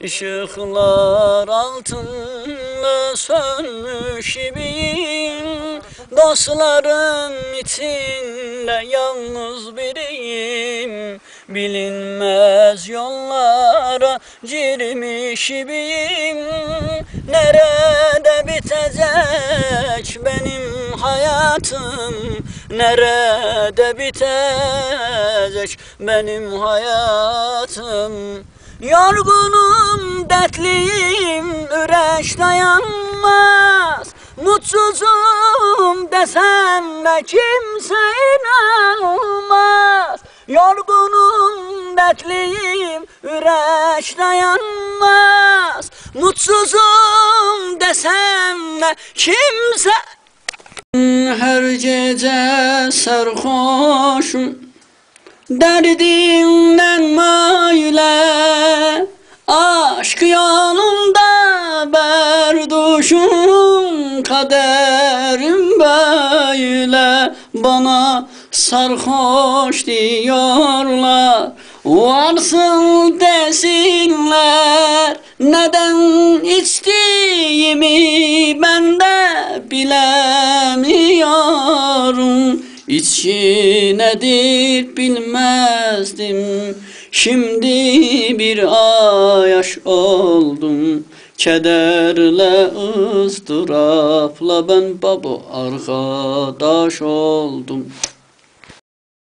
Işıklar altında sönmüş gibiyim. Dostlarım içinde yalnız biriyim. Bilinmez yollara girmiş gibiyim. Nerede bitecek benim hayatım? Nerede bitecek benim hayatım? Yorgunum, dertliyim, üreş dayanmaz. Mutsuzum desem de kimse inanmaz Yorgunum, dertliyim, üreş dayanmaz. Mutsuzum desem de kimse Her gece sarhoşum Derdimden böyle Aşk yolunda berduşum Kaderim böyle. Bana sarhoş diyorlar Varsın desinler. Neden içtiğimi ben de bilemiyorum. İçki nedir bilmezdim Şimdi bir ayaş oldum Kederle ızdırapla ben baba arkadaş oldum